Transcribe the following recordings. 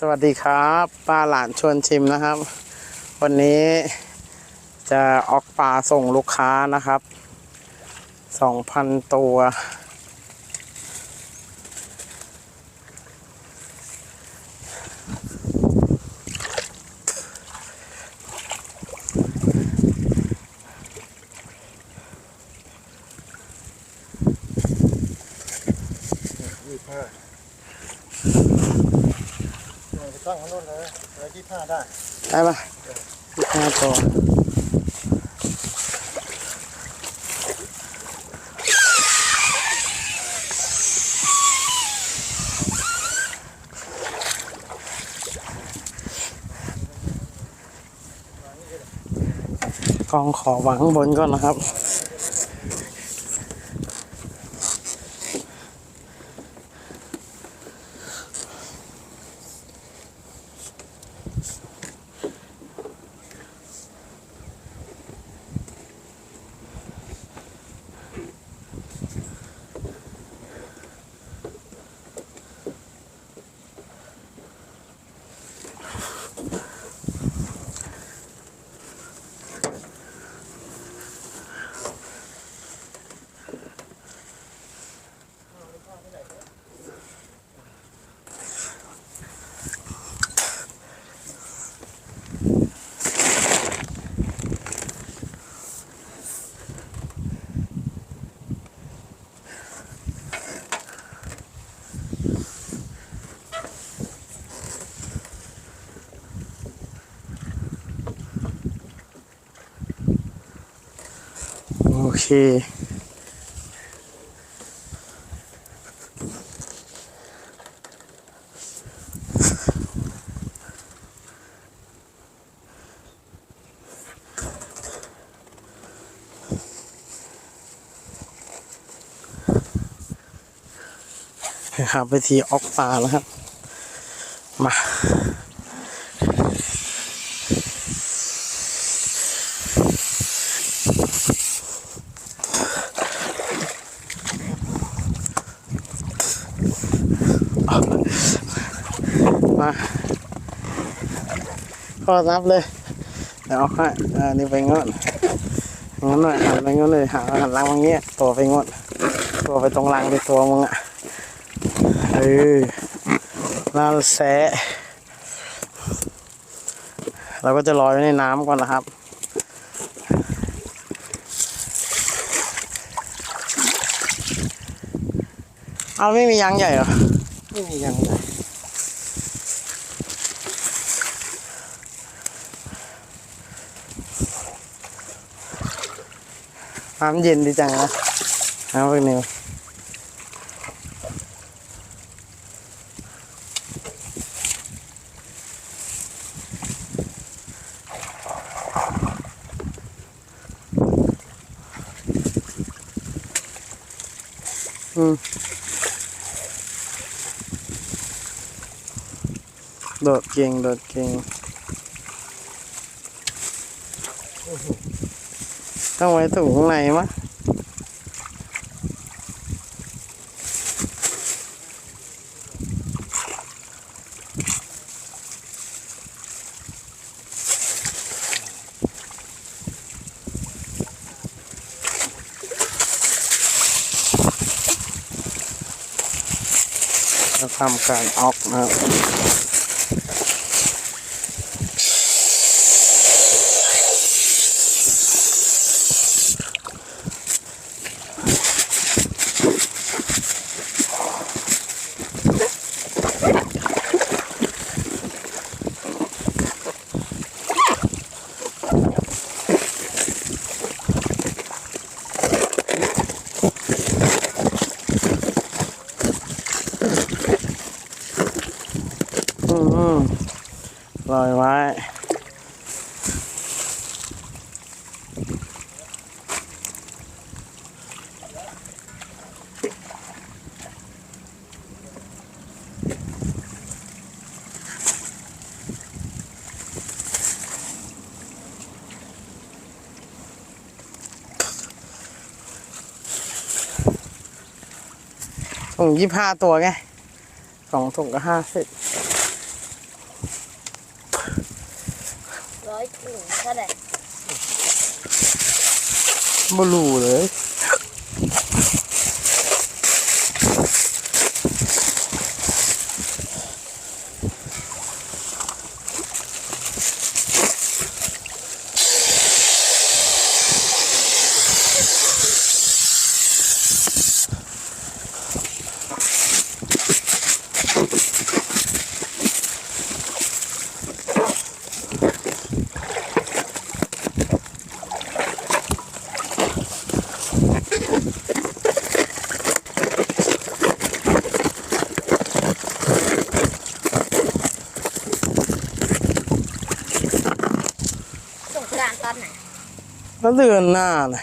สวัสดีครับป้าหลานชวนชิมนะครับ วันนี้จะออกปลาส่งลูกค้านะครับ 2,000 ตัว ยี่ห้าไปตั้งข้างโน้นเลยอะไรยี่ ห้าได้ได้ปะ25ตัวกองขอหวางข้างบนก่อนนะครับ เคนะครับไปทีออกปลาแล้วครับ มา ก็นับเลยเดี๋ยวเอาให้อ่านี่ไปงดงั้นหน่อยหันไปงดเลยหันหันหลังมาเงี้ยตัวไปงดตัวไปตรงหลังไปตัวมึงอะเออนั่นแสะเราก็จะลอยไว้ในน้ำก่อนนะครับเอาไม่มียางใหญ่เหรอ ไม่มียังไง น้ำเย็นดีจังนะน้ำพวกนี้อืมโดดเก่งโดดเก่ง ต้องไว้ถุงข้างในมั้งทำการออกนะครับ ถุงยี่ห้าตัวไงสองถุงก็ห้าสิบร้อยถุงเท่าไหร่ไม่รู้เลย แล้วเดือนหน้าน่ะ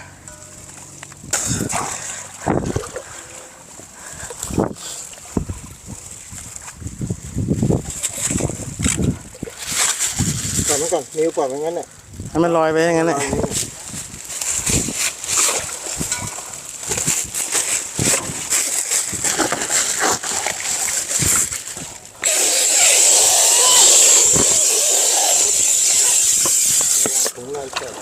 ปล่อยมันก่อนนิ้วปล่อยมันงั้นเนี่ยให้มันลอยไปอย่างนั้นแหละถุงลายแตก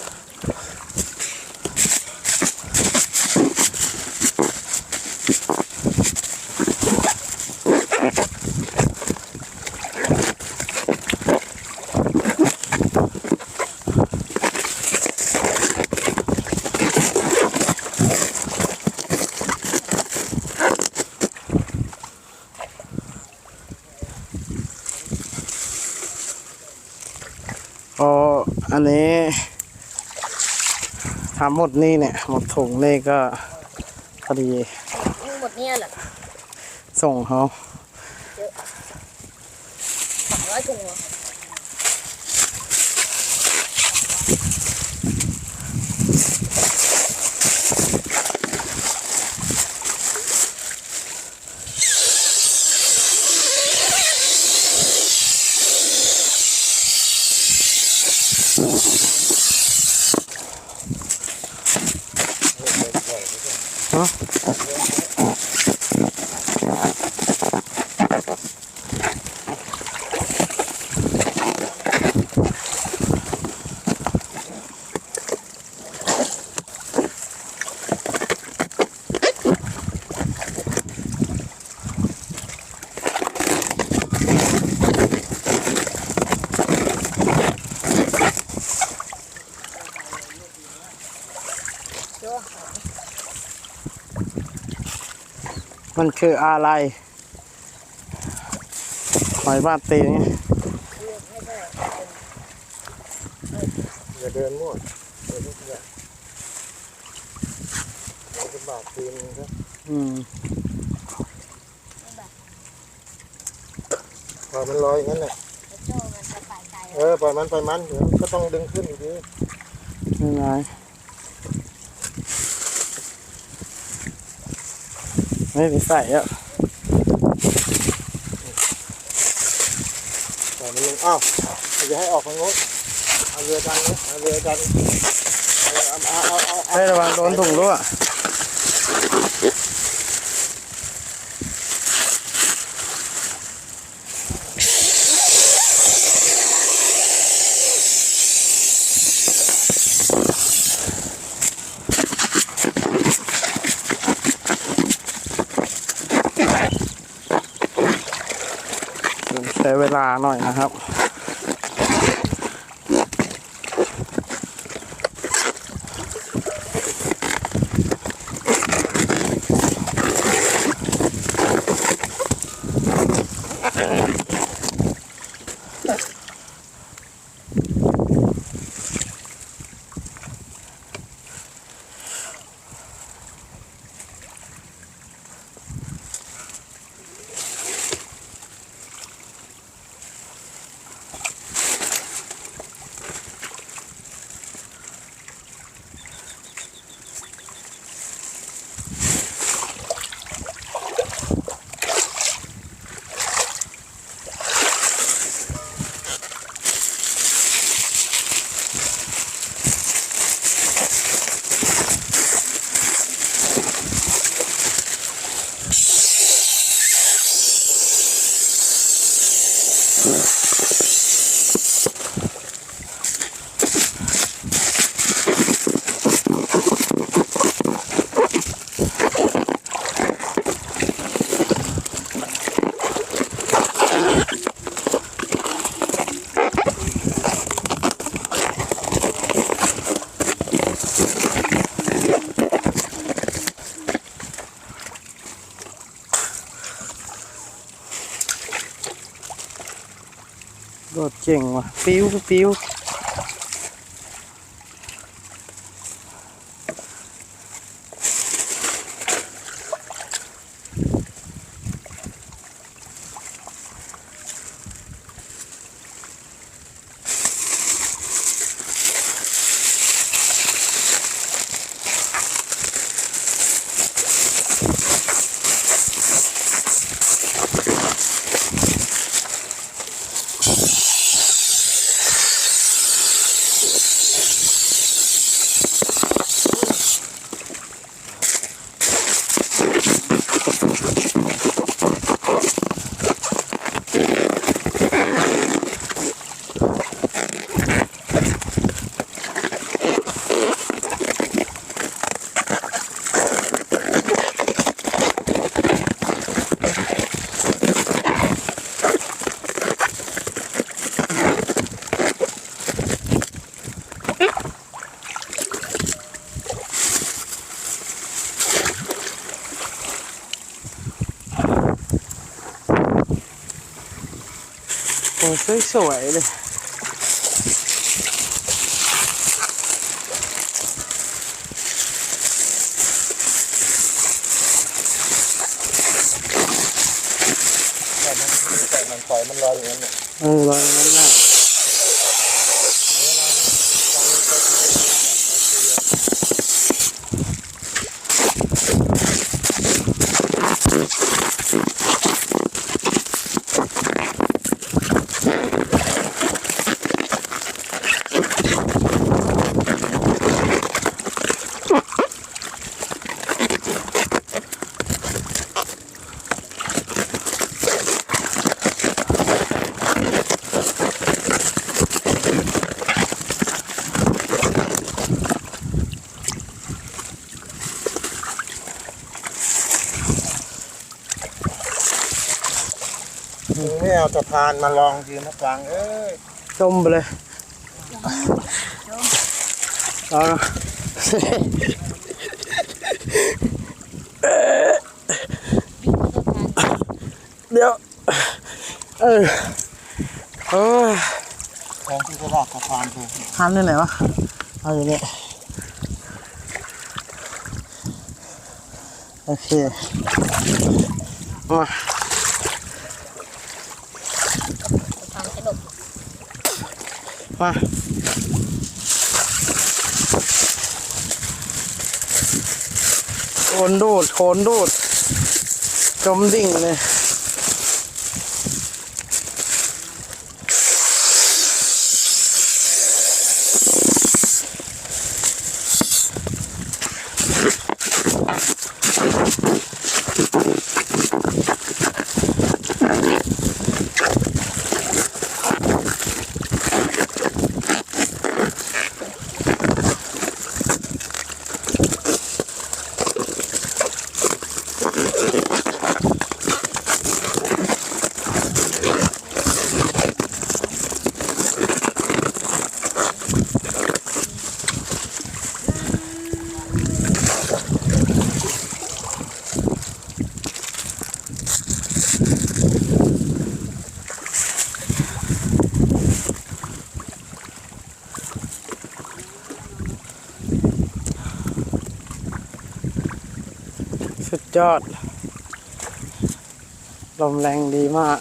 พออันนี้ทำ หมดนี่เนี่ย หมดถุงนี่ก็พอดีทั้งหมดเนี่ยเหรอส่งเขาสองร้อยถุงเหรอ มันคืออะไรหอยบาดตีนี่คือไม่ใช่อย่าเดินมั่วเดินทุกอย่างเราจะบาดตีนครับอืมปล่อยมันลอยอย่างนั้นแหละแล้วโจ้มันจะไปไกลเออปล่อยมันปล่อยมันเดี๋ยวก็ต้องดึงขึ้นอยู่ดีนี่ไง ไม่ได้ใส่อะปล่อยมันลงอ้าวอย่าให้ออกทางโน้นเอาเรือดันนะเอาเรือดันเอาเอาเอาเอาเอาให้ระวังโดนถุงรั่ว ใช้เวลาห น่อยนะครับ เก่งว่ะ ปิ้วปิ้ว โอ้สวยสวยๆเลยแต่มันแต่มันปล่อยมันลอยอย่างนั้นเนี่ยเออลอย เอาสะพานมาลองยืนนะกวางเอ้ยจมไปเลยเอาเดี๋ยวเออเออแทนที่จะลากสะพานเถอะหันที่ไหนวะเอาอยู่นี่โอเคมา ทำขนม มาโคนดูดโคนดูด จมดิ่งเลย สุดยอด ลมแรงดีมาก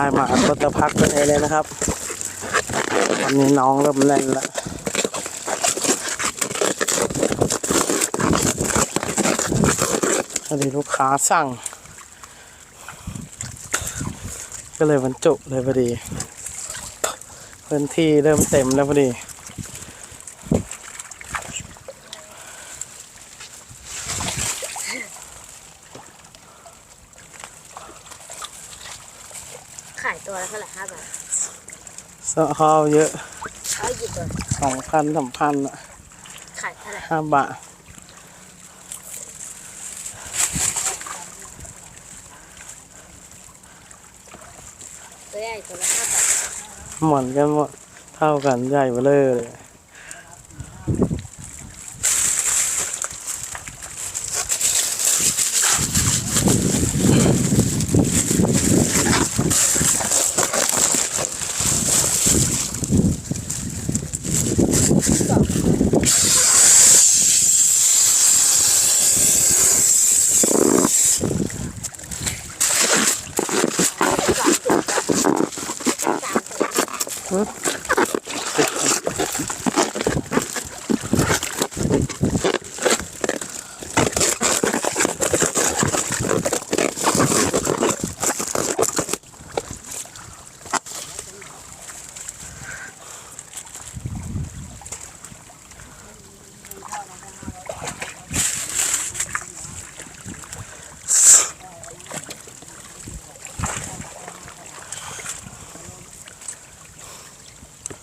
ได้มาก็จะพักตัวเองเลยนะครับตอนนี้น้องเริ่มแน่นแล้วพอดีลูกค้าสั่ง ก็เลยบรรจุเลยพอดีพื้นที่เริ่มเต็มแล้วพอดี ขายตัวละ เท่าไหร่ห้าบาทสะข้าวเยอะเอาหยิบเลยสองพันสามพันอะขายเท่าไหร่ห้าบาทตัวใหญ่ตัวละห้าบาทเหมือนกันหมด เท่ากันใหญ่เบ้อเลย เลย สามตัว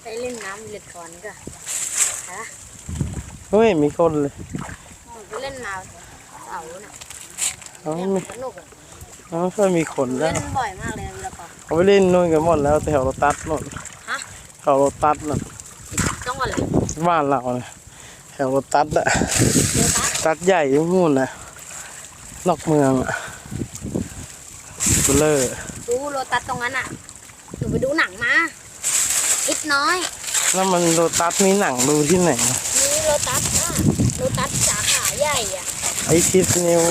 ไปเล่นน้ำเล็กก่อนก็ฮะ เฮ้ย มีคนเลยไปเล่นน้ำเสาน่ะเขาเนี่ยไม่สนุกอะเขาไม่ค่อยมีคนแล้เล่วนบ่อยมากเลยเวลาก่อนเขาไปเล่นนู่นกันหมดแล้วแถวโรตัสหมดฮะแถวโรตัสน่ะต้องอะไรบ้านเราเนี่ยแถวโรตัสอะเดี๋ยวตัดตัดใหญ่ที่นู่นนะนอกเมืองอะเบลอดูโรตัสตรงนั้นอะหนูไปดูหนังมาคิดน้อย แล้วมันโรตัสมีหนังดูที่ไหนมีโรตัส อะโรตัสสาขาใหญ่อะไอทิสนิว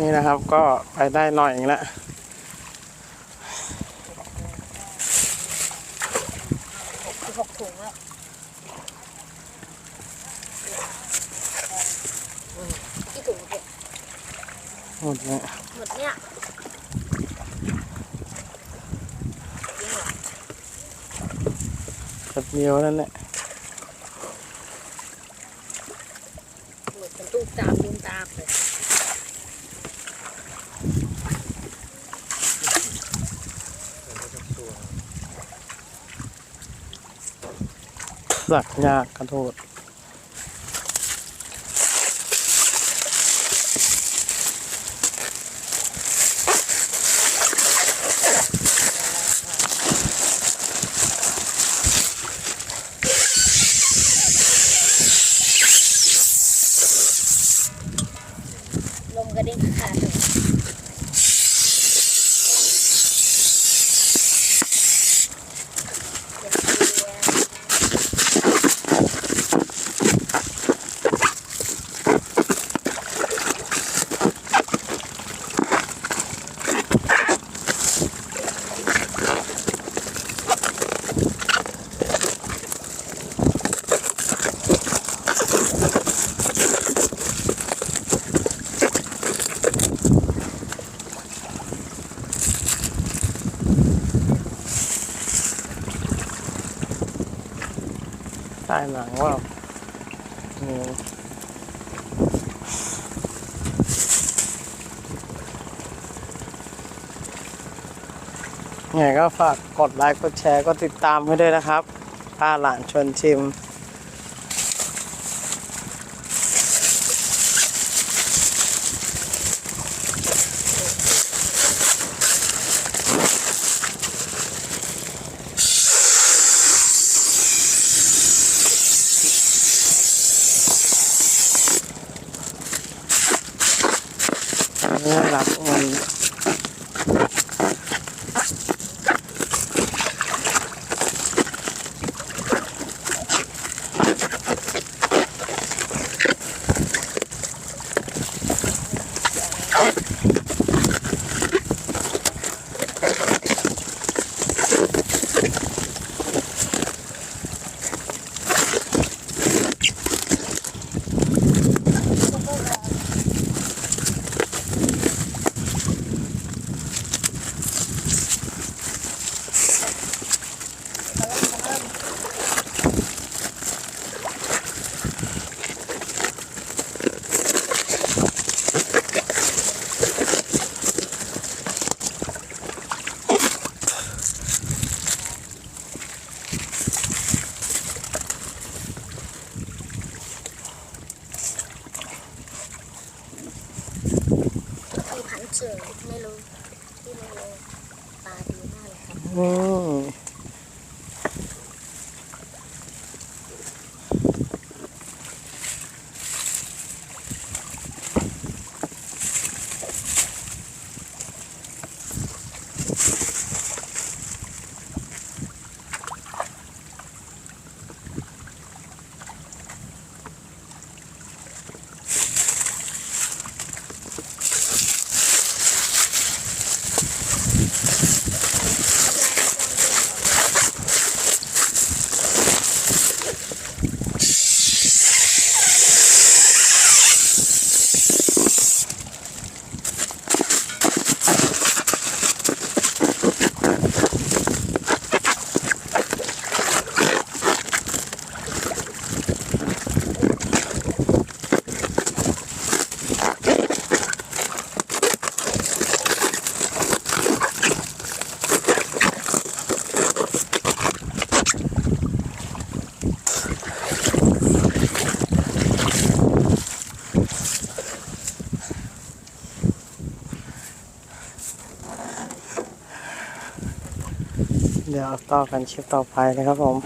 นี่นะครับก็ไปได้หน่อยเองละสิบหกถุงแล้วกี่ถุงเนี่ยหมดเนี่ยหมดเนี่ยจริงเหรอแบบเดียวนั่นแหละ ลูกตามลุงตามเลย สักยากกระโทษ ใต้หนังว่าไงก็ฝากกดไลค์ กดแชร์ กดติดตามไว้ด้วยนะครับป้าหลานชวนชิม ต่อกันคลิปต่อไปนะครับผม